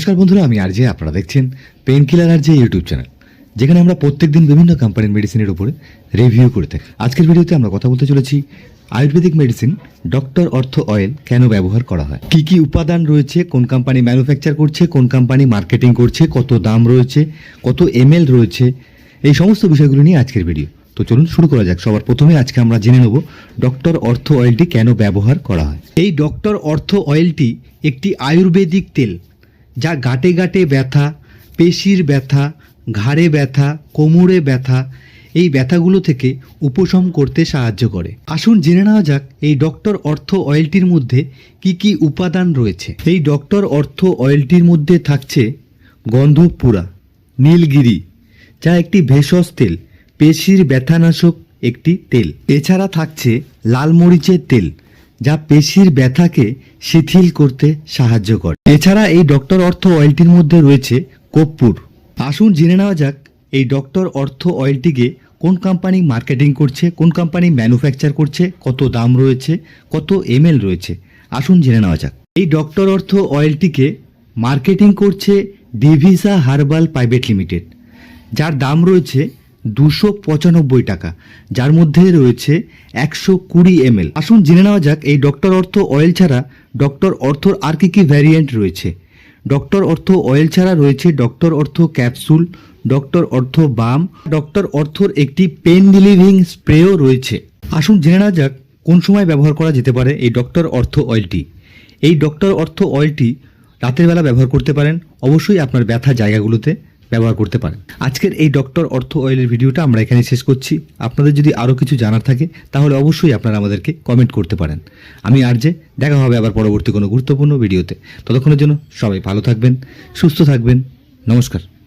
নমস্কার বন্ধুরা, আমি আর যে আপনারা দেখছেন পেন কিলার আর যে ইউটিউব চ্যানেল যেখানে আমরা প্রত্যেকদিন বিভিন্ন কোম্পানির মেডিসিনের উপরে রিভিউ করে থাকি। আজকের ভিডিওতে আমরা কথা বলতে চলেছি ayurvedic medicine doctor ortho oil কেন ব্যবহার করা হয়? কি কি উপাদান রয়েছে? কোন কোম্পানি ম্যানুফ্যাকচার করছে? কোন কোম্পানি মার্কেটিং করছে? কত দাম রয়েছে? কত এমএল রয়েছে? এই সমস্ত বিষয়গুলো নিয়ে আজকের ভিডিও তো চলুন শুরু করা যাক। সবার প্রথমে আজকে আমরা জেনে নেব ডক্টর অর্থ অয়েলটি কেন ব্যবহার করা হয়। এই ডক্টর অর্থ অয়েলটি একটি আয়ুর্বেদিক তেল। যা গাঁটে গাঁটে ব্যথা, পেশির ব্যথা, ঘাড়ে ব্যথা, কোমরে ব্যথা, এই ব্যথাগুলো থেকে উপশম করতে সাহায্য করে। আসুন জেনে নেওয়া যাক এই ডক্টর অর্থ অয়েলটির মধ্যে কি কি উপাদান রয়েছে। এই ডক্টর অর্থ অয়েলটির মধ্যে থাকছে গন্ধপুরা, নীলগিরি, যা একটি ভেষজ তেল, পেশির ব্যথানাশক একটি তেল। এছাড়া থাকছে লাল মরিচের তেল যা পেশির ব্যথাকে শিথিল করতে সাহায্য করে। এছাড়া এই ডক্টর অর্থ অয়েলটির মধ্যে রয়েছে কর্পূর। আসুন জেনে নেওয়া যাক এই ডক্টর অর্থ অয়েলটিকে কোন কোম্পানি মার্কেটিং করছে, কোন কোম্পানি ম্যানুফ্যাকচার করছে, কত দাম রয়েছে, কত এমএল রয়েছে। আসুন জেনে নেওয়া যাক। এই ডক্টর অর্থ অয়েলটিকে মার্কেটিং করছে ডিভিসা হার্বাল প্রাইভেট লিমিটেড, যার দাম রয়েছে দুশো পঁচানব্বই টাকা, যার মধ্যে রয়েছে একশো কুড়ি এমএল। আসুন জেনে নেওয়া যাক, এই ডক্টর অর্থ অয়েল ছাড়া ডক্টর অর্থর আর কি কি ভ্যারিয়েন্ট রয়েছে? ডক্টর অর্থ অয়েল ছাড়া রয়েছে ডক্টর অর্থ ক্যাপসুল, ডক্টর অর্থ বাম, ডক্টর অর্থর একটি পেন রিলিভিং স্প্রেও রয়েছে। আসুন জেনে নেওয়া যাক, কোন সময় ব্যবহার করা যেতে পারে এই ডক্টর অর্থ অয়েলটি? এই ডক্টর অর্থ অয়েলটি রাতের বেলা ব্যবহার করতে পারেন, অবশ্যই আপনার ব্যথা জায়গাগুলোতে। ব্যবহার করতে পারেন। আজকের এই ডক্টর অর্থ অয়েলের ভিডিওটা আমরা এখানে শেষ করছি। আপনাদের যদি আরও কিছু জানার থাকে, তাহলে অবশ্যই আপনারা আমাদেরকে কমেন্ট করতে পারেন। আমি আর যে দেখা হবে আবার পরবর্তী কোনো গুরুত্বপূর্ণ ভিডিওতে। ততক্ষণের জন্য সবাই ভালো থাকবেন, সুস্থ থাকবেন। নমস্কার।